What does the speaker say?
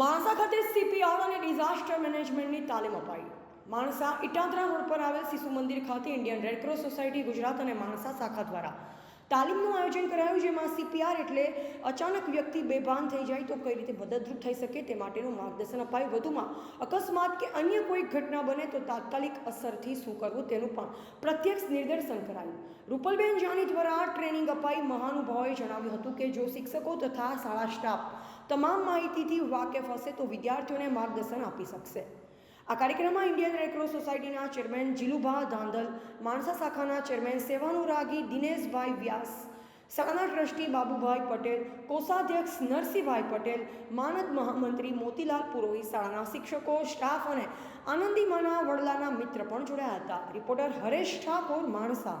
માણસા ખાતે સીપીઆર અને ડિઝાસ્ટર મેનેજમેન્ટની તાલીમ અપાઈ. માણસા ઇટાદરા રોડ પર આવેલ શિશુ મંદિર ખાતે ઇન્ડિયન રેડક્રોસ સોસાયટી, ગુજરાત અને માણસા શાખા દ્વારા તાલીમનું આયોજન કરાયું, જેમાં સીપીઆર એટલે અચાનક વ્યક્તિ બેભાન થઈ જાય તો કઈ રીતે મદદરૂપ થઈ શકે તે માટેનું માર્ગદર્શન અપાયું. વધુમાં, અકસ્માત કે અન્ય કોઈ ઘટના બને તો તાત્કાલિક અસરથી શું કરવું તેનું પણ પ્રત્યક્ષ નિર્દેશન કરાયું. રૂપલબેન જાની દ્વારા ટ્રેનિંગ અપાઈ. મહાનુભાવોએ જણાવ્યું હતું કે જો શિક્ષકો તથા શાળા સ્ટાફ તમામ માહિતીથી વાકેફ હશે તો વિદ્યાર્થીઓને માર્ગદર્શન આપી શકશે. આ કાર્યક્રમમાં ઇન્ડિયન રેડક્રોસ સોસાયટીના ચેરમેન જીલુભા ધાંધલ, માણસા શાખાના ચેરમેન સેવાનુરાગી દિનેશભાઈ વ્યાસ, શાળાના ટ્રસ્ટી બાબુભાઈ પટેલ, કોષાધ્યક્ષ નરસિંહભાઈ પટેલ, માનદ મહામંત્રી મોતીલાલ પુરોહિત, શાળાના શિક્ષકો, સ્ટાફ અને આનંદીમાના વડલાના મિત્ર પણ જોડાયા હતા. રિપોર્ટર હરેશ ઠાકોર, માણસા.